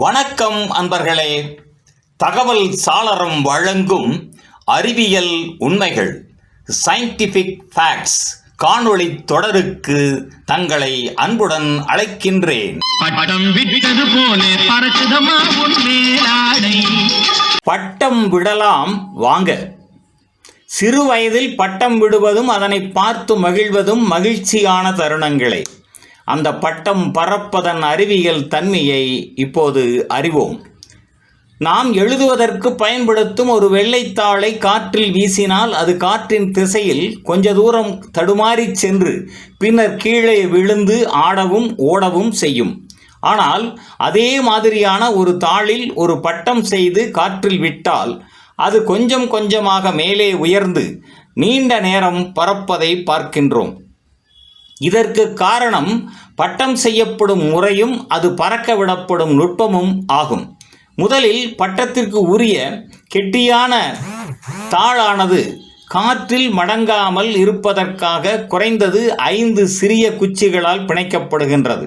வணக்கம் அன்பர்களே. தகவல் சாளரம் வழங்கும் அறிவியல் உண்மைகள் சயின்டிஃபிக் ஃபேக்ட்ஸ் காணொளி தொடருக்கு தங்களை அன்புடன் அழைக்கின்றேன். பட்டம் விடலாம் வாங்க. சிறு வயதில் பட்டம் விடுவதும் அதனை பார்த்து மகிழ்வதும் மகிழ்ச்சியான தருணங்களே. அந்த பட்டம் பறப்பதன் அறிவியல் தன்மையை இப்போது அறிவோம். நாம் எழுதுவதற்கு பயன்படுத்தும் ஒரு வெள்ளைத்தாளை காற்றில் வீசினால் அது காற்றின் திசையில் கொஞ்ச தூரம் தடுமாறிச் சென்று பின்னர் கீழே விழுந்து ஆடவும் ஓடவும் செய்யும். ஆனால் அதே மாதிரியான ஒரு தாளில் ஒரு பட்டம் செய்து காற்றில் விட்டால் அது கொஞ்சம் கொஞ்சமாக மேலே உயர்ந்து நீண்ட நேரம் பறப்பதை பார்க்கின்றோம். இதற்கு காரணம் பட்டம் செய்யப்படும் முறையும் அது பறக்க விடப்படும் நுட்பமும் ஆகும். முதலில் பட்டத்திற்கு உரிய கெட்டியான தாளானது காற்றில் மடங்காமல் இருப்பதற்காக குறைந்தது ஐந்து சிறிய குச்சிகளால் பிணைக்கப்படுகின்றது.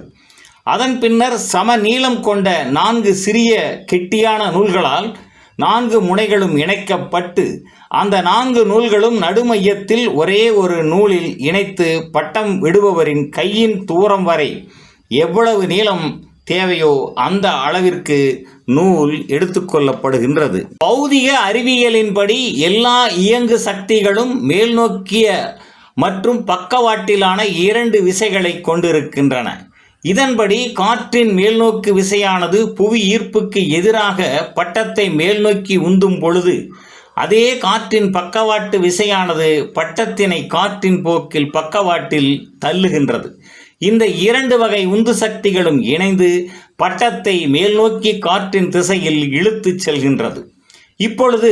அதன் பின்னர் சம நீளம் கொண்ட நான்கு சிறிய கெட்டியான நூல்களால் நான்கு முனைகளும் இணைக்கப்பட்டு அந்த நான்கு நூல்களும் நடுமையத்தில் ஒரே ஒரு நூலில் இணைத்து பட்டம் விடுபவரின் கையின் தூரம் வரை எவ்வளவு நீளம் தேவையோ அந்த அளவிற்கு நூல் எடுத்துக்கொள்ளப்படுகின்றது பௌதிக அறிவியலின்படி எல்லா இயங்கு சக்திகளும் மேல்நோக்கிய மற்றும் பக்கவாட்டிலான இரண்டு விசைகளை கொண்டிருக்கின்றன. இதன்படி காற்றின் மேல்நோக்கு விசையானது புவி ஈர்ப்புக்கு எதிராக பட்டத்தை மேல்நோக்கி உந்தும் பொழுது அதே காற்றின் பக்கவாட்டு விசையானது பட்டத்தினை காற்றின் போக்கில் பக்கவாட்டில் தள்ளுகின்றது. இந்த இரண்டு வகை உந்து சக்திகளும் இணைந்து பட்டத்தை மேல்நோக்கி காற்றின் திசையில் இழுத்துச் செல்கின்றது. இப்பொழுது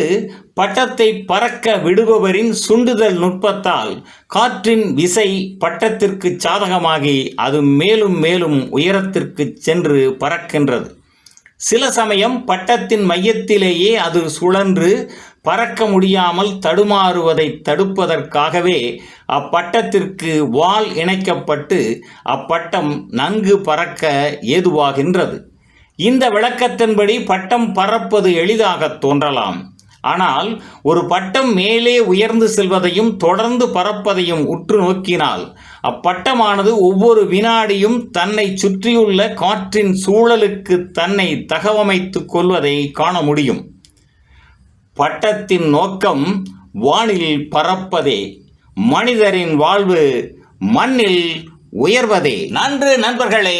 பட்டத்தை பறக்க விடுபவரின் சுண்டுதல் நுட்பத்தால் காற்றின் விசை பட்டத்திற்கு சாதகமாகி அது மேலும் மேலும் உயரத்திற்கு சென்று பறக்கின்றது. சில சமயம் பட்டத்தின் மையத்திலேயே அது சுழன்று பறக்க முடியாமல் தடுமாறுவதை தடுப்பதற்காகவே அப்பட்டத்திற்கு வால் இணைக்கப்பட்டு அப்பட்டம் நன்கு பறக்க ஏதுவாகின்றது. இந்த விளக்கத்தின்படி பட்டம் பறப்பது எளிதாக தோன்றலாம். ஆனால் ஒரு பட்டம் மேலே உயர்ந்து செல்வதையும் தொடர்ந்து பறப்பதையும் உற்று நோக்கினால் அப்பட்டமானது ஒவ்வொரு வினாடியும் தன்னை சுற்றியுள்ள காற்றின் சூழலுக்கு தன்னை தகவமைத்துக் கொள்வதை காண முடியும். பட்டத்தின் நோக்கம் வானில் பறப்பதே மனிதரின் வாழ்வு மண்ணில் உயர்வதே. நன்று நண்பர்களே!